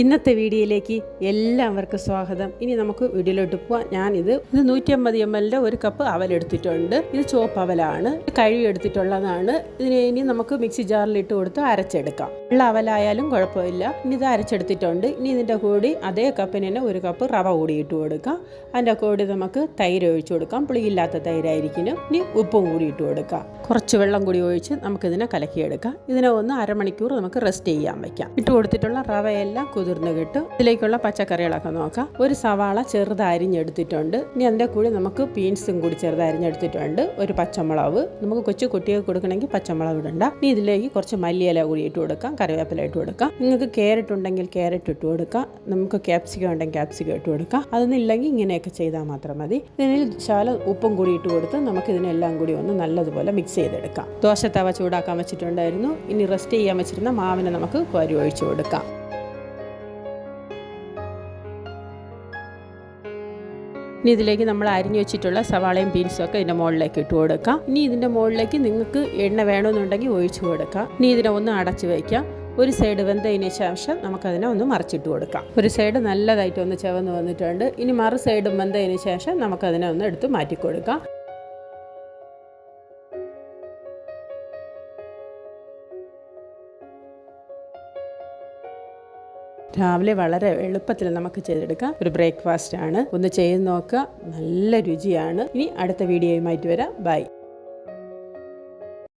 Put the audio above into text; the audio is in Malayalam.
ഇന്നത്തെ വീഡിയോയിലേക്ക് എല്ലാവർക്കും സ്വാഗതം. ഇനി നമുക്ക് വീഡിയോയിലോട്ട് പോവാം. ഞാനിത് ഇത് നൂറ്റി അമ്പത് എം എല്ലിന്റെ ഒരു കപ്പ് അവലെടുത്തിട്ടുണ്ട്. ഇത് ചുവപ്പ് അവലാണ്. കഴിവ് എടുത്തിട്ടുള്ളതാണ് ഇതിനെ ഇനി നമുക്ക് മിക്സി ജാറിൽ ഇട്ട് കൊടുത്ത് അരച്ചെടുക്കാം. ഉള്ള അവലായാലും കുഴപ്പമില്ല. ഇനി ഇത് അരച്ചെടുത്തിട്ടുണ്ട്. ഇനി ഇതിന്റെ കൂടി അതേ കപ്പിന് തന്നെ ഒരു കപ്പ് റവ കൂടി ഇട്ട് കൊടുക്കാം. അതിന്റെ കൂടി നമുക്ക് തൈര് ഒഴിച്ചു കൊടുക്കാം. പുളിയില്ലാത്ത തൈരായിരിക്കും ഇനി ഉപ്പും കൂടി ഇട്ട് കൊടുക്കാം. കുറച്ച് വെള്ളം കൂടി ഒഴിച്ച് നമുക്കിതിനെ കലക്കിയെടുക്കാം. ഇതിനെ ഒന്ന് അരമണിക്കൂർ നമുക്ക് റെസ്റ്റ് ചെയ്യാൻ വയ്ക്കാം ഇട്ട് കൊടുത്തിട്ടുള്ള റവയെല്ലാം കുതിർന്ന് കിട്ടും. ഇതിലേക്കുള്ള പച്ചക്കറികളൊക്കെ നോക്കാം. ഒരു സവാള ചെറുതരിഞ്ഞെടുത്തിട്ടുണ്ട്. ഇനി അതിന്റെ കൂടി നമുക്ക് പീൻസും കൂടി ചെറുതരിഞ്ഞെടുത്തിട്ടുണ്ട്. ഒരു പച്ചമുളക്. നമുക്ക് കൊച്ചു കുട്ടികൾക്ക് കൊടുക്കണമെങ്കിൽ പച്ചമുളക് ഇടണ്ട. ഇനി ഇതിലേക്ക് കുറച്ച് മല്ലിയില കൂടി ഇട്ട് കൊടുക്കാം. കറിവേപ്പില ഇട്ട് കൊടുക്കാം. നിങ്ങൾക്ക് ക്യാരറ്റ് ഉണ്ടെങ്കിൽ ക്യാരറ്റ് ഇട്ട് കൊടുക്കാം. നമുക്ക് ക്യാപ്സിക്കം ഉണ്ടെങ്കിൽ ക്യാപ്സിക്കം ഇട്ട് കൊടുക്കാം. അതൊന്നില്ലെങ്കിൽ ഇങ്ങനെയൊക്കെ ചെയ്താൽ മാത്രം മതി. ഇതിന് ശാല ഉപ്പും കൂടി ഇട്ട് കൊടുത്ത് നമുക്ക് ഇതിനെല്ലാം കൂടി ഒന്ന് നല്ലതുപോലെ മിക്സ് ചെയ്തെടുക്കാം. ദോശ തവ ചൂടാക്കാൻ വെച്ചിട്ടുണ്ടായിരുന്നു. ഇനി റെസ്റ്റ് ചെയ്യാൻ വെച്ചിരുന്ന മാവിനെ നമുക്ക് കോരി ഒഴിച്ചു കൊടുക്കാം. ഇനി ഇതിലേക്ക് നമ്മൾ അരിഞ്ഞു വെച്ചിട്ടുള്ള സവാളയും ബീൻസും ഒക്കെ ഇതിന്റെ മുകളിലേക്ക് ഇട്ട് കൊടുക്കാം. ഇനി ഇതിന്റെ മുകളിലേക്ക് നിങ്ങൾക്ക് എണ്ണ വേണമെന്നുണ്ടെങ്കിൽ ഒഴിച്ചു കൊടുക്കാം. ഇനി ഇതിനെ ഒന്ന് അടച്ചു വയ്ക്കാം. ഒരു സൈഡ് വെന്തതിന് ശേഷം നമുക്കതിനെ ഒന്ന് മറിച്ചിട്ട് കൊടുക്കാം. ഒരു സൈഡ് നല്ലതായിട്ട് ഒന്ന് ചവന്ന് വന്നിട്ടുണ്ട്. ഇനി മറു സൈഡും വെന്തതിന് ശേഷം നമുക്കതിനെ ഒന്ന് എടുത്ത് മാറ്റി കൊടുക്കാം രാവിലെ വളരെ എളുപ്പത്തിൽ നമുക്ക് ചെയ്തെടുക്കാം. ഒരു ബ്രേക്ക്ഫാസ്റ്റ് ആണ് ഒന്ന് ചെയ്ത് നോക്കുക. നല്ല രുചിയാണ്. ഇനി അടുത്ത വീഡിയോയുമായിട്ട് വരാം. ബൈ.